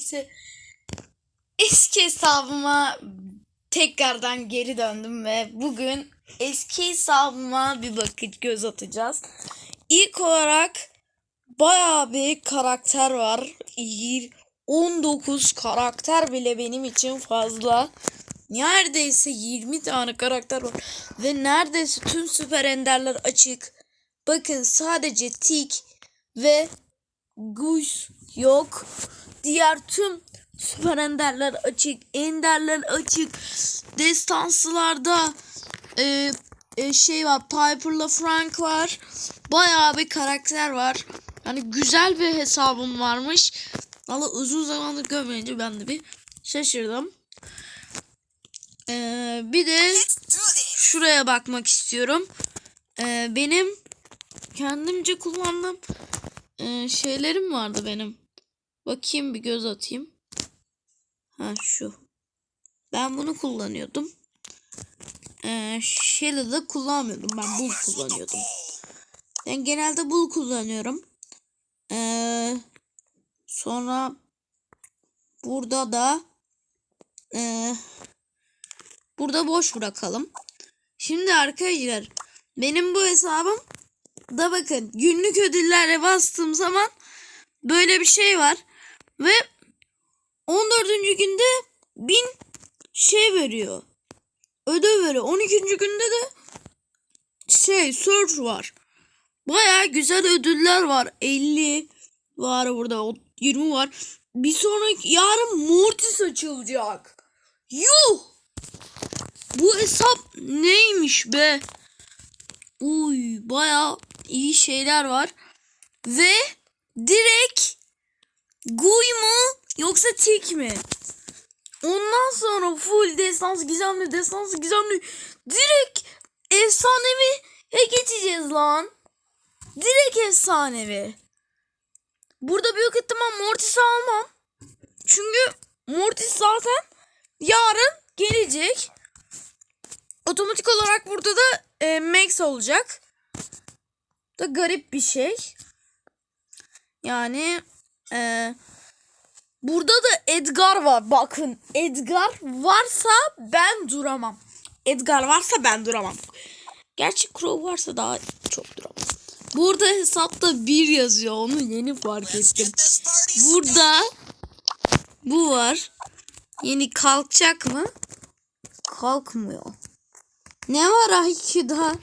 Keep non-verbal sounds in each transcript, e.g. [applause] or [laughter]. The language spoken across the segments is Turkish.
birlikte eski hesabıma tekrardan geri döndüm ve bugün eski hesabıma bir bakıp göz atacağız. İlk olarak bayağı bir karakter var. İyi, 19 karakter bile benim için fazla. Neredeyse 20 tane karakter var ve neredeyse tüm süper enderler açık. Bakın sadece Tik ve Guş yok. Diğer tüm süper enderler açık. Enderler açık. Destansılarda e, e, şey var. Piper'la Frank var. Bayağı bir karakter var. Yani güzel bir hesabım varmış. Valla uzun zamandır görmeyince ben de bir şaşırdım. Ee, bir de şuraya bakmak istiyorum. Ee, benim kendimce kullandığım e, şeylerim vardı benim. Bakayım bir göz atayım. Ha şu. Ben bunu kullanıyordum. Ee, de kullanmıyordum. Ben bul kullanıyordum. Ben genelde bul kullanıyorum. Ee, sonra burada da e, burada boş bırakalım. Şimdi arkadaşlar benim bu hesabım da bakın günlük ödüllerle bastığım zaman böyle bir şey var. Ve 14. günde 1000 şey veriyor. Ödül veriyor. 12. günde de şey search var. Baya güzel ödüller var. 50 var burada. o 20 var. Bir sonraki yarın Mortis açılacak. Yuh! Bu hesap neymiş be? Uy baya iyi şeyler var. Ve direkt Guy mu yoksa Tik mi? Ondan sonra full destans gizemli destans gizemli direkt efsanevi he geçeceğiz lan. Direkt efsanevi. Burada büyük ihtimal Mortis'i almam. Çünkü Mortis zaten yarın gelecek. Otomatik olarak burada da e, Max olacak. Da garip bir şey. Yani e, burada da Edgar var. Bakın Edgar varsa ben duramam. Edgar varsa ben duramam. Gerçi Crow varsa daha çok duramam. Burada hesapta bir yazıyor. Onu yeni fark ettim. Burada bu var. Yeni kalkacak mı? Kalkmıyor. Ne var Aiki'da?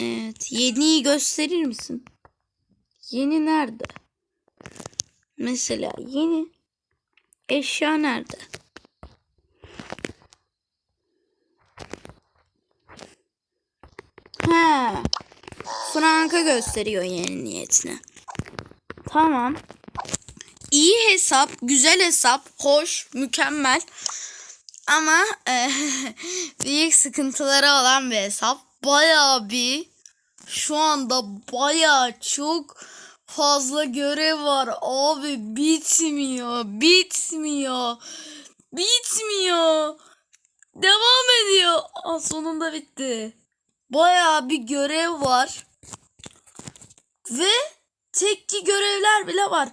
Evet. Yeniyi gösterir misin? Yeni nerede? Mesela yeni eşya nerede? He. Franka gösteriyor yeni niyetine. Tamam. İyi hesap, güzel hesap, hoş, mükemmel. Ama e, [laughs] büyük sıkıntıları olan bir hesap. Bayağı bir şu anda bayağı çok fazla görev var. Abi bitmiyor, bitmiyor, bitmiyor. Devam ediyor. Aa, sonunda bitti. Bayağı bir görev var. Ve tekli görevler bile var.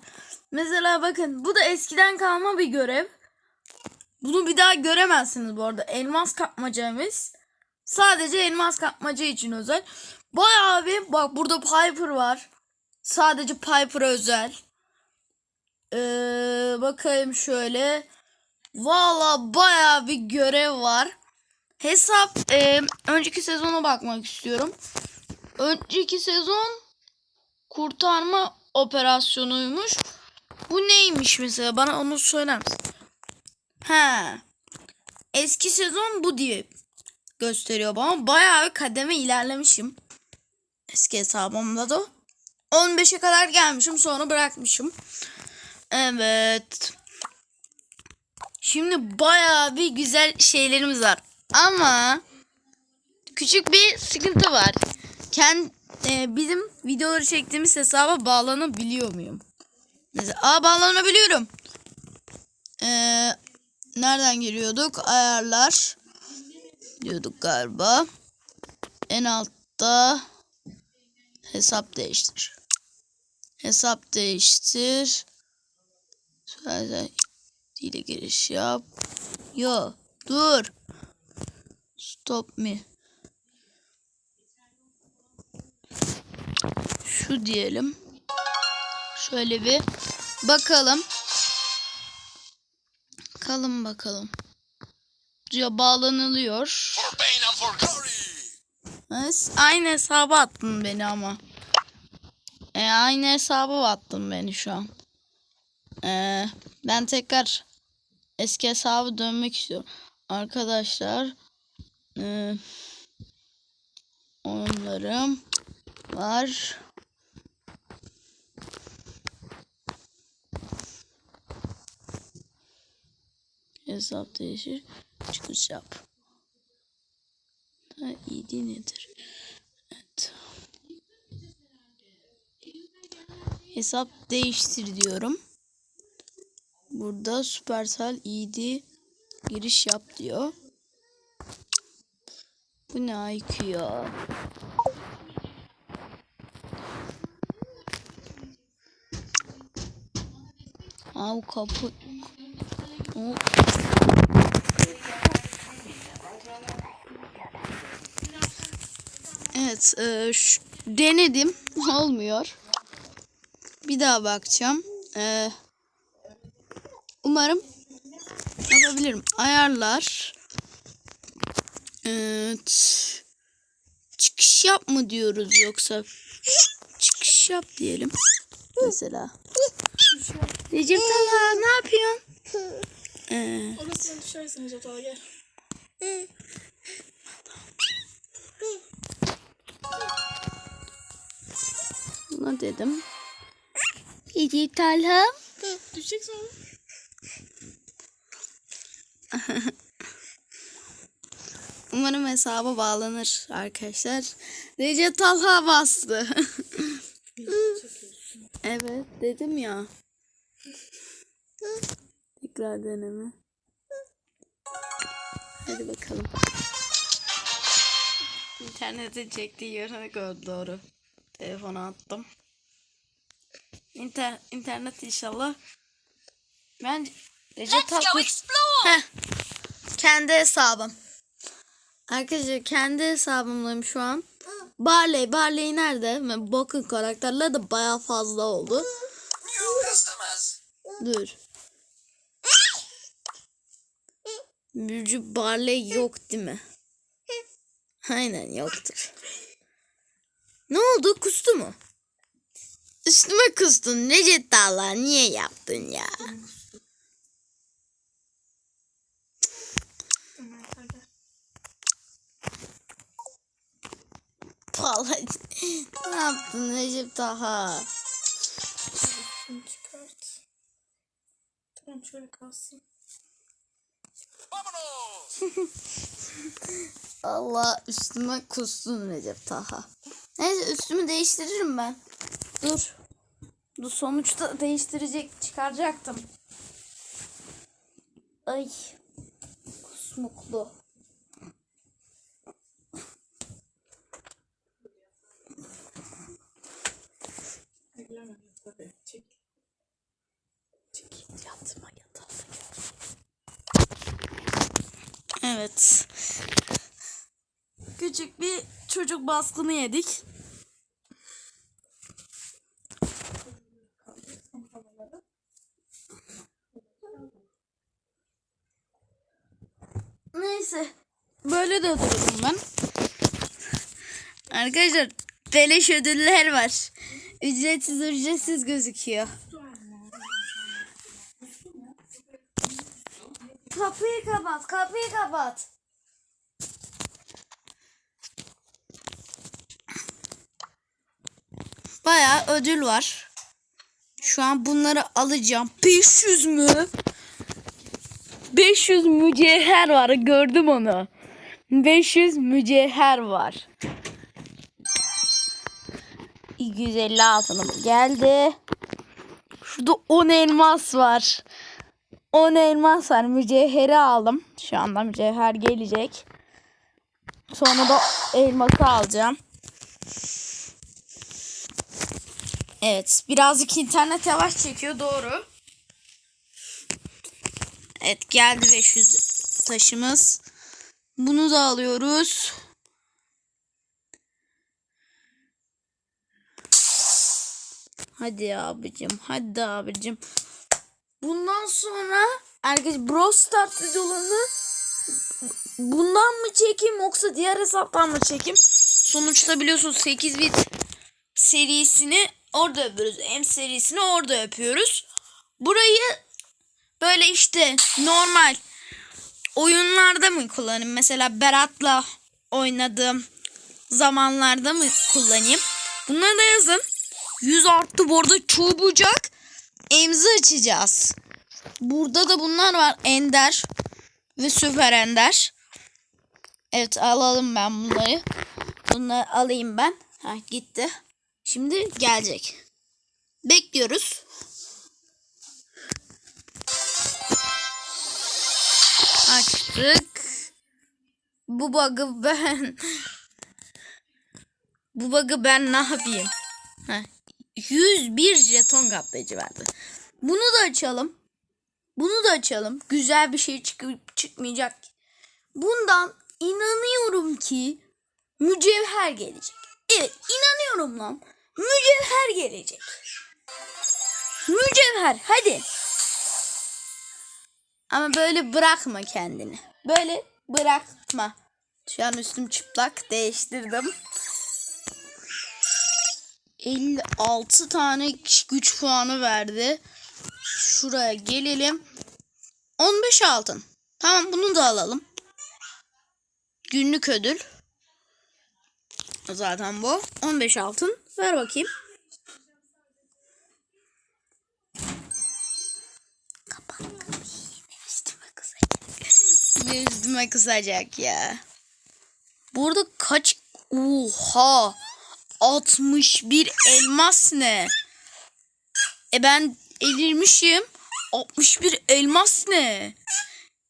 Mesela bakın bu da eskiden kalma bir görev. Bunu bir daha göremezsiniz bu arada. Elmas kapmacamız. Sadece elmas kapmaca için özel. Bayağı bir bak burada Piper var. Sadece Piper'a özel. Ee, bakayım şöyle. Valla bayağı bir görev var. Hesap e, önceki sezona bakmak istiyorum. Önceki sezon kurtarma operasyonuymuş. Bu neymiş mesela bana onu söyler misin? He. Eski sezon bu diye gösteriyor bana. Bayağı bir kademe ilerlemişim. Eski hesabımda da. 15'e kadar gelmişim sonra bırakmışım. Evet. Şimdi bayağı bir güzel şeylerimiz var. Ama küçük bir sıkıntı var. Kend, e, bizim videoları çektiğimiz hesaba bağlanabiliyor muyum? Mesela, aa bağlanabiliyorum. Ee, nereden giriyorduk? Ayarlar diyorduk galiba. En altta hesap değiştir. Hesap değiştir. Sadece dile giriş yap. Yo dur. Stop me. Şu diyelim. Şöyle bir bakalım. Bakalım bakalım. Diyor bağlanılıyor. Aynı hesaba attın beni ama. E, aynı hesaba attın beni şu an. E, ben tekrar eski hesabı dönmek istiyorum. Arkadaşlar e, oyunlarım var. Hesap değişir. Çıkış yap. Ha, ID nedir? Hesap değiştir diyorum. Burada Supercell ID giriş yap diyor. Bu ne IQ ya? Aa bu kapı. O- Evet, e, denedim. [laughs] Olmuyor. Bir daha bakacağım. E, umarım yapabilirim. Ayarlar. Evet. Çıkış yap mı diyoruz yoksa? Çıkış yap diyelim. Mesela. Recep Talha ne yapıyorsun? Ee, Orasına düşersin gel. buna dedim. Recep Talha. Düşeceksin oğlum. [laughs] Umarım hesaba bağlanır arkadaşlar. Recep Talha bastı. [laughs] evet dedim ya. Tekrar deneme. Hadi bakalım. İnternete çektiği yere gördü doğru. Telefona attım. İnter internet inşallah. Ben Recep. Heh. Kendi hesabım. Arkadaşlar kendi hesabımdayım şu an. Barley, Barley nerede? Bakın karakterler de baya fazla oldu. Dur. Büyücü Barley yok değil mi? Aynen yoktur. Ne oldu? Kustu mu? Üstüme kustun. Necdet Dağlar niye yaptın ya? Vallahi ne yaptın Recep Taha? Şunu çıkart. Tamam şöyle kalsın. [laughs] Allah üstüme kustun Recep Taha. Neyse üstümü değiştiririm ben. Dur. Bu sonuçta değiştirecek çıkaracaktım. Ay. Kusmuklu. Çek. Çekil yatma yatağına Evet. Küçük bir çocuk baskını yedik. Neyse. Böyle de dururum ben. Arkadaşlar beleş ödüller var. Ücretsiz ücretsiz gözüküyor. Kapıyı kapat, kapıyı kapat. Bayağı ödül var. Şu an bunları alacağım. 500 mü? 500 mücevher var. Gördüm onu. 500 mücevher var. 250 altınım geldi. Şurada 10 elmas var. 10 elmas var. Mücevheri aldım. Şu anda mücevher gelecek. Sonra da elması alacağım. Evet. Birazcık internet yavaş çekiyor. Doğru. Evet geldi 500 taşımız. Bunu da alıyoruz. Hadi abicim, hadi abicim. Bundan sonra arkadaş Brawl Stars videolarını bundan mı çekeyim yoksa diğer hesaptan mı çekeyim? Sonuçta biliyorsunuz 8 bit serisini orada yapıyoruz. M serisini orada yapıyoruz. Burayı böyle işte normal oyunlarda mı kullanayım? Mesela Berat'la oynadığım zamanlarda mı kullanayım? Bunları da yazın. 100 arttı bu arada çabucak emzi açacağız. Burada da bunlar var. Ender ve Süper Ender. Evet alalım ben bunları. Bunları alayım ben. Ha gitti. Şimdi gelecek. Bekliyoruz. Açtık. Bu bug'ı ben [laughs] bu bug'ı ben ne yapayım? Heh. 101 jeton kaplayıcı verdi. Bunu da açalım. Bunu da açalım. Güzel bir şey çıkıp çıkmayacak. Bundan inanıyorum ki mücevher gelecek. Evet inanıyorum lan. Mücevher gelecek. Mücevher hadi. Ama böyle bırakma kendini. Böyle bırakma. Şu an üstüm çıplak değiştirdim. 56 tane güç puanı verdi. Şuraya gelelim. 15 altın. Tamam bunu da alalım. Günlük ödül. Zaten bu. 15 altın. Ver bakayım. Yine üstüme kısacak ya. Burada kaç... Oha! 61 elmas ne? E ben elirmişim. 61 elmas ne?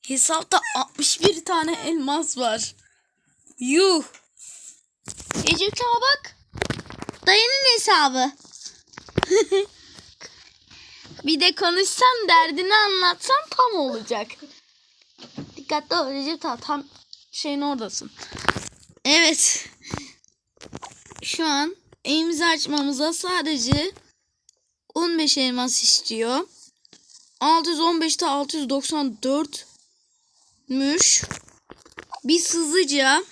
Hesapta 61 tane elmas var. Yuh. Ecep Ağa bak. Dayının hesabı. [laughs] Bir de konuşsam derdini anlatsam tam olacak. Dikkatli ol Recep tam şeyin oradasın. Evet. Şu an elimizi açmamıza sadece 15 elmas istiyor. 615'te 694'müş. Biz hızlıca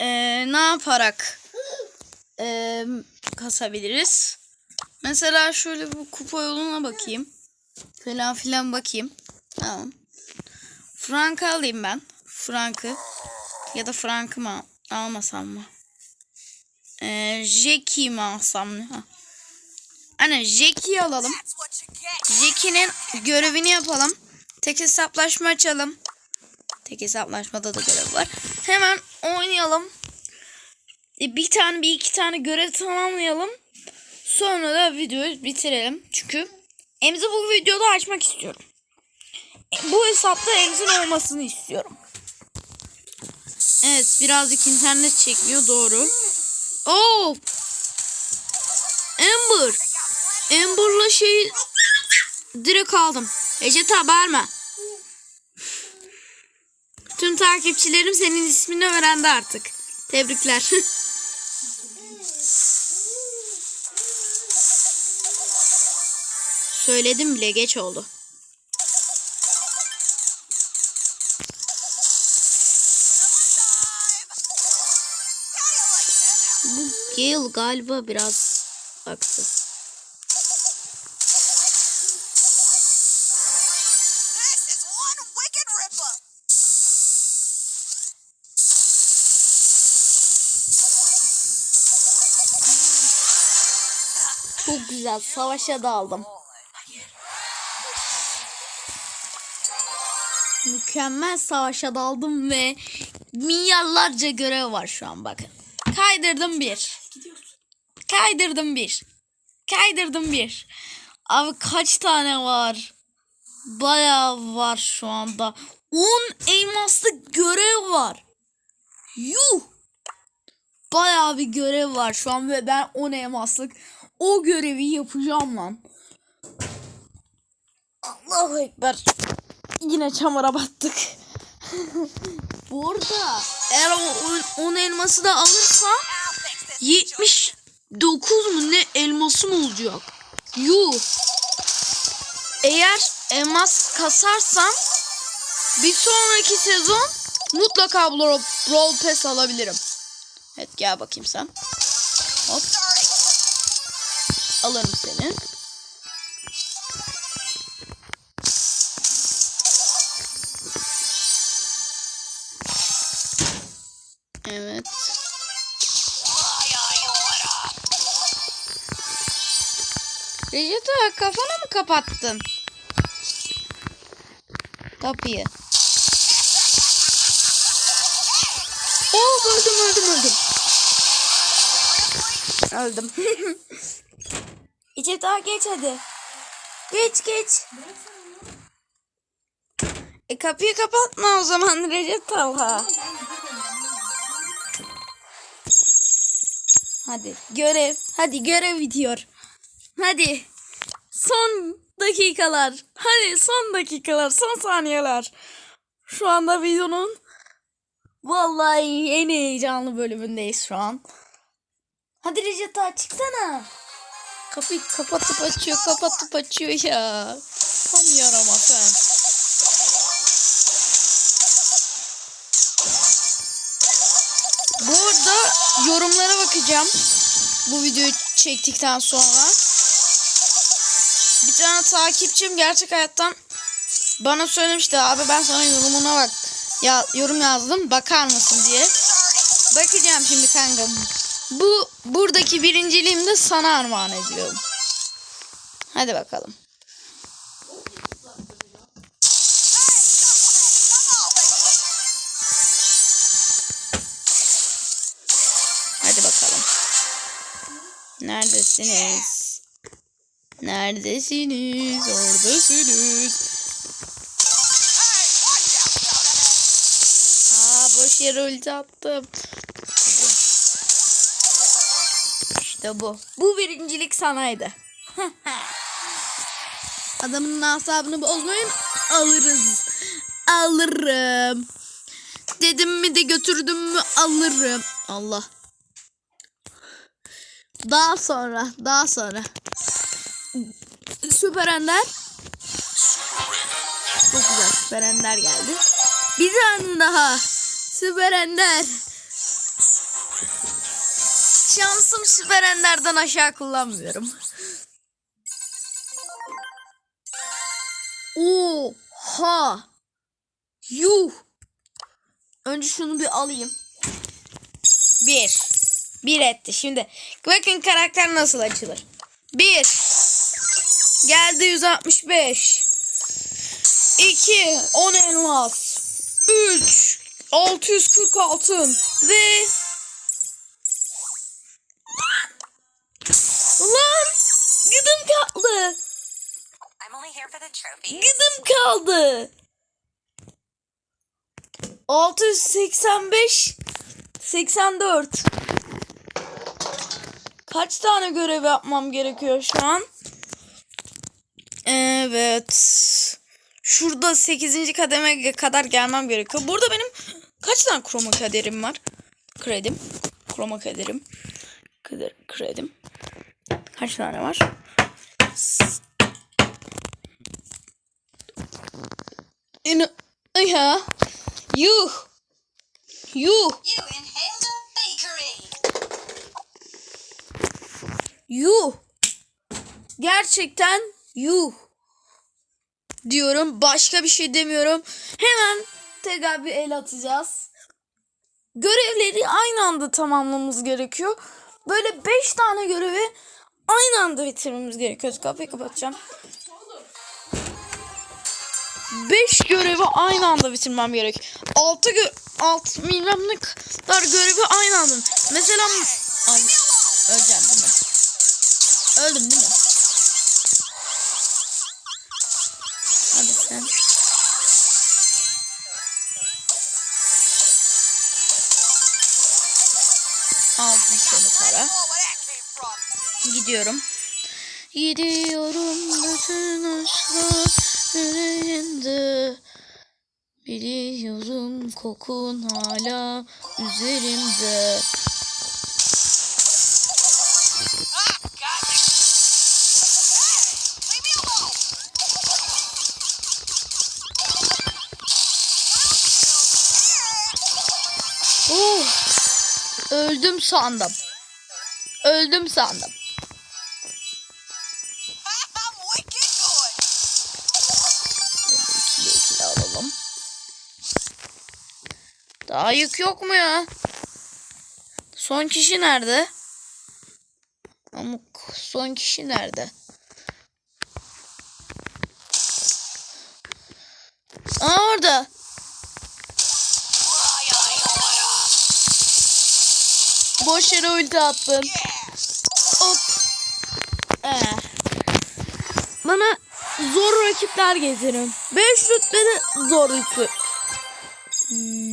eee, ne yaparak eee, kasabiliriz? Mesela şöyle bu kupa yoluna bakayım. Falan filan bakayım. Tamam. Frank'ı alayım ben. Frank'ı. Ya da Frank'ı mı al- almasam mı? Ee, Jack'i mi alsam? Ha. Aynen Jack'i alalım. Jack'inin görevini yapalım. Tek hesaplaşma açalım. Tek hesaplaşmada da görev var. Hemen oynayalım. E, Bir tane bir iki tane görev tamamlayalım. Sonra da videoyu bitirelim. Çünkü Emzi bu videoda açmak istiyorum. E, Bu hesapta Emz'in olmasını istiyorum. Evet birazcık internet çekmiyor doğru. Oo. Amber. Amber'la şey direkt aldım. Ece bağırma. Tüm takipçilerim senin ismini öğrendi artık. Tebrikler. [laughs] Söyledim bile geç oldu. Gale galiba biraz ripper. Çok güzel. Savaşa daldım. Mükemmel savaşa daldım ve milyarlarca görev var şu an bakın. Kaydırdım bir. Kaydırdım bir. Kaydırdım bir. Abi kaç tane var? Bayağı var şu anda. 10 elmaslı görev var. Yuh. Bayağı bir görev var şu an ve ben 10 elmaslık o görevi yapacağım lan. Allahu Ekber. yine çamura battık. [laughs] Bu arada eğer o 10 elması da alırsam I'll fix this. 79 mu ne elması mı olacak? Yuh. Eğer elmas kasarsam bir sonraki sezon mutlaka Brawl Pass alabilirim. Evet gel bakayım sen. Hop. Alırım seni. Evet. Ağa, kafana mı kapattın? Kapıyı. Oo öldüm öldüm öldüm. Öldüm. İçe daha geç hadi. Geç geç. E kapıyı kapatma o zaman Recep Talha. Hadi görev. Hadi görev bitiyor. Hadi. Son dakikalar. Hadi son dakikalar. Son saniyeler. Şu anda videonun vallahi en heyecanlı bölümündeyiz şu an. Hadi Recep ağa, çıksana. Kapıyı kapatıp açıyor, kapatıp açıyor ya. Tam yaramaz ha. Bu arada yorumlara bakacağım. Bu videoyu çektikten sonra. Tane takipçim gerçek hayattan bana söylemişti abi ben sana yorumuna bak. Ya yorum yazdım bakar mısın diye. Bakacağım şimdi kanka. Bu buradaki birinciliğimi de sana armağan ediyorum. Hadi bakalım. Hadi bakalım. Neredesiniz? Neredesiniz? Oradasınız. Aa boş yere ulti attım. İşte bu. Bu birincilik sanaydı. [laughs] Adamın asabını bozmayın. Alırız. Alırım. Dedim mi de götürdüm mü alırım. Allah. Daha sonra, daha sonra. Süper Ender. Çok güzel Süper Ender geldi. Bir tane daha. Süper Ender. Şansım Süper Ender'den aşağı kullanmıyorum. Oha. Yuh. Önce şunu bir alayım. Bir. Bir etti. Şimdi bakın karakter nasıl açılır. Bir. Geldi 165. 2. 10 elmas. 3. 640 altın. Ve Lan gıdım kaldı. Gıdım kaldı. 685 84 Kaç tane görev yapmam gerekiyor şu an? Evet. Şurada 8. kademe kadar gelmem gerekiyor. Burada benim kaç tane kroma kaderim var? Kredim. Kroma kaderim. Kader, kredim. Kaç tane var? İn ya. Yuh. Yuh. Yuh. Gerçekten yuh. Diyorum. Başka bir şey demiyorum. Hemen tekrar bir el atacağız. Görevleri aynı anda tamamlamamız gerekiyor. Böyle 5 tane görevi aynı anda bitirmemiz gerekiyor. Kapıyı kapatacağım. 5 görevi aynı anda bitirmem gerek. 6 gö 6 bilmem ne görevi aynı anda. Mesela Al, öleceğim değil mi? Öldüm değil mi? Gidiyorum. Gidiyorum bütün aşkla yüreğinde Biliyorum kokun hala üzerimde. Oh, öldüm sandım. Öldüm sandım. Daha yük yok mu ya? Son kişi nerede? Amuk son kişi nerede? Aa orada. Boş yere ulti attın. Hop. Ee. Bana zor rakipler getirin. 5 rütbeli zor rütbe. Hmm,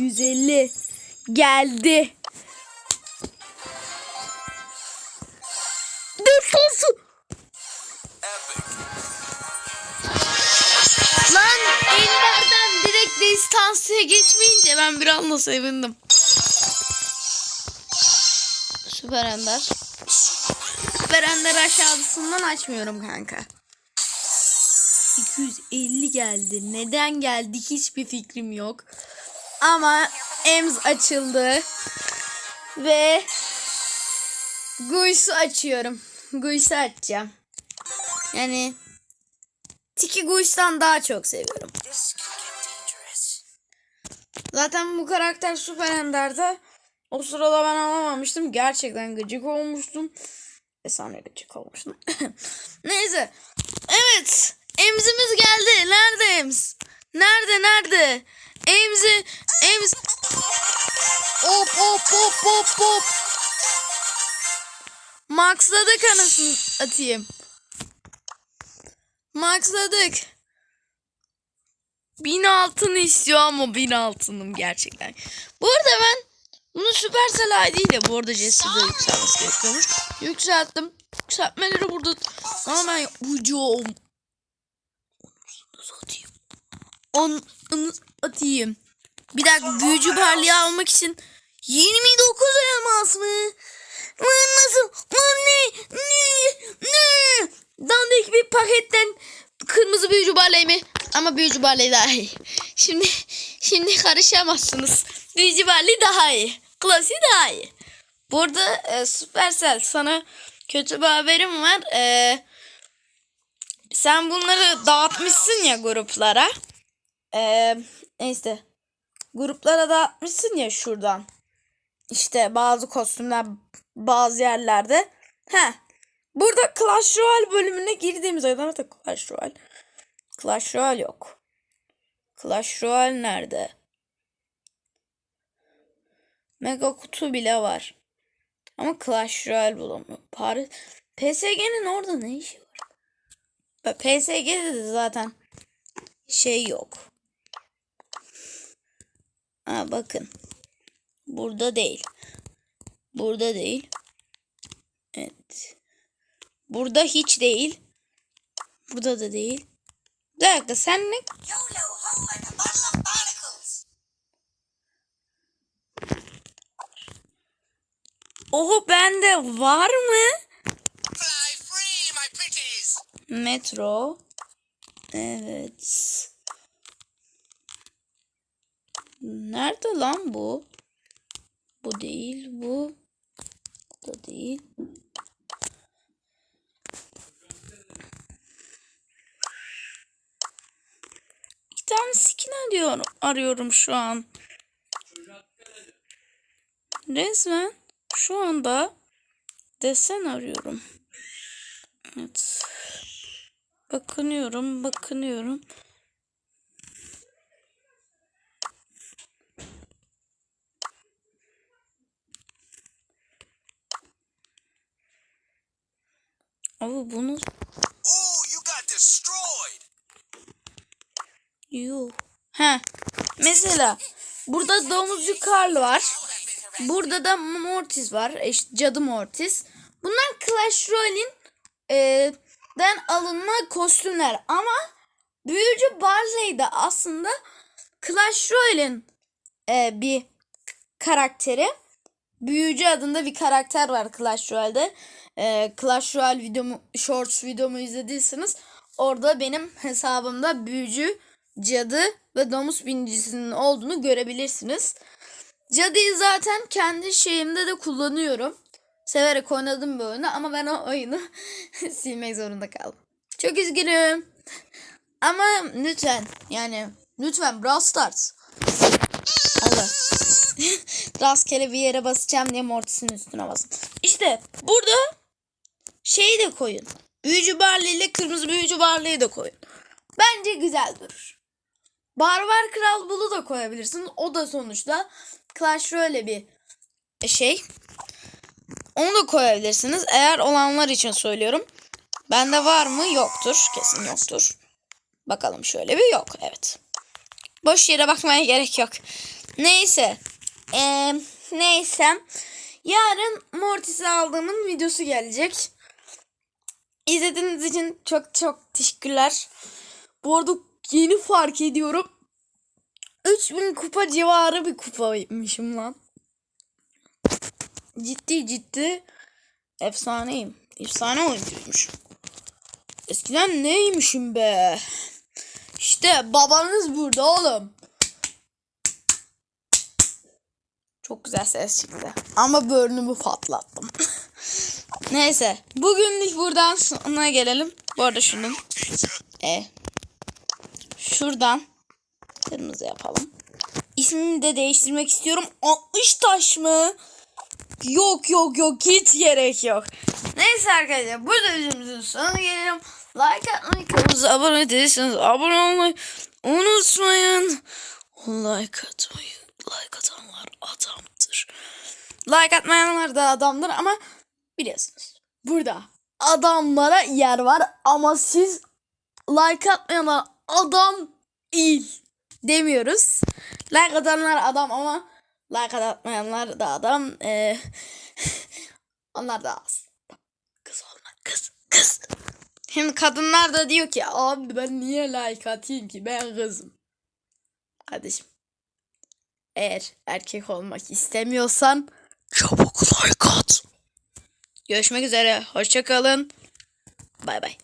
250 geldi. Defansı. Lan Ender'den direkt distansıya geçmeyince ben bir anda sevindim. Süper Ender. Süper Ender aşağısından açmıyorum kanka. 250 geldi. Neden geldi hiçbir fikrim yok. Ama Ems açıldı. Ve Guys'u açıyorum. Guys'u açacağım. Yani Tiki Guys'tan daha çok seviyorum. Zaten bu karakter Süper Ender'de o sırada ben alamamıştım. Gerçekten gıcık olmuştum. Efsane gıcık olmuştum. [laughs] Neyse. Evet. Emzimiz geldi. Nerede Ems? Nerede nerede? Emzi. Ems. Hop hop hop hop hop. Maxladık anasını atayım. Maxladık. Bin altın istiyor ama bin altınım gerçekten. Bu arada ben bunu Supercell ID ile bu arada Jesse'de yükselmesi gerekiyormuş. Yükselttim. Yükseltmeleri burada ama ben yapacağım. Onu atayım. Onu atayım. Bir dakika büyücü barliği almak için 29 elmas mı? Lan nasıl? Lan ne? Ne? Ne? Dandik bir paketten kırmızı büyücü barley mi? Ama büyücü barley daha iyi. Şimdi şimdi karışamazsınız. Büyücü barley daha iyi. Klasi daha iyi. Burada e, Supercell sana kötü bir haberim var. E, sen bunları dağıtmışsın ya gruplara. E, neyse. Gruplara dağıtmışsın ya şuradan. İşte bazı kostümler bazı yerlerde. He. Burada Clash Royale bölümüne girdiğimiz zaman da Clash Royale. Clash Royale yok. Clash Royale nerede? Mega kutu bile var. Ama Clash Royale bulamıyorum. Paris PSG'nin orada ne işi var? PSG'de de zaten şey yok. Ha bakın. Burada değil. Burada değil. Evet. Burada hiç değil. Burada da değil. Bir dakika sen ne? Oho bende var mı? Metro. Evet. Nerede lan bu? Bu değil bu. Bu da değil. İki tane skin arıyorum, arıyorum şu an. Resmen şu anda desen arıyorum. Evet. Bakınıyorum, bakınıyorum. Ama bunu Oh, you got destroyed. yok. He. Mesela burada domuzcu Karl var. Burada da Mortis var. İşte cadı Mortis. Bunlar Clash Royale'in e, den alınma kostümler ama büyücü Barley de aslında Clash Royale'in e, bir karakteri. Büyücü adında bir karakter var Clash Royale'de. E, Clash Royale videomu, Shorts videomu izlediyseniz orada benim hesabımda büyücü, cadı ve domuz binicisinin olduğunu görebilirsiniz. Cadıyı zaten kendi şeyimde de kullanıyorum. Severek oynadım bu oyunu ama ben o oyunu [laughs] silmek zorunda kaldım. Çok üzgünüm. Ama lütfen yani lütfen Brawl Stars. Allah. [laughs] Rastgele bir yere basacağım diye Mortis'in üstüne basın. İşte burada şeyi de koyun. Büyücü Barley ile kırmızı büyücü Barley'i de koyun. Bence güzel durur. Barbar Kral Bull'u da koyabilirsin. O da sonuçta Clash Royale bir şey. Onu da koyabilirsiniz. Eğer olanlar için söylüyorum. Bende var mı? Yoktur. Kesin yoktur. Bakalım şöyle bir yok. Evet. Boş yere bakmaya gerek yok. Neyse. Ee, neyse. Yarın Mortis'i aldığımın videosu gelecek. İzlediğiniz için çok çok teşekkürler. Bu arada yeni fark ediyorum. 3000 kupa civarı bir kupaymışım lan. Ciddi ciddi efsaneyim. Efsane oyuncuymuşum. Eskiden neymişim be? İşte babanız burada oğlum. Çok güzel ses çıktı. Ama burnumu patlattım. [laughs] Neyse. Bugünlük buradan sonuna gelelim. Bu arada şunun. E. Şuradan. Kırmızı yapalım. İsmini de değiştirmek istiyorum. 60 taş mı? Yok yok yok hiç gerek yok. Neyse arkadaşlar burada videomuzun sonuna gelelim. Like atmayı, kanalımıza abone değilseniz abone olmayı unutmayın. Like atmayı, like atanlar adamdır. Like atmayanlar da adamdır ama biliyorsunuz. Burada adamlara yer var ama siz like atmayanlar adam değil demiyoruz. Like atanlar adam ama like atmayanlar da adam. Ee, [laughs] onlar da az. Kız olma kız kız. Hem kadınlar da diyor ki abi ben niye like atayım ki ben kızım. Kardeşim. Eğer erkek olmak istemiyorsan çabuk like at. Görüşmek üzere. Hoşçakalın. Bay bay.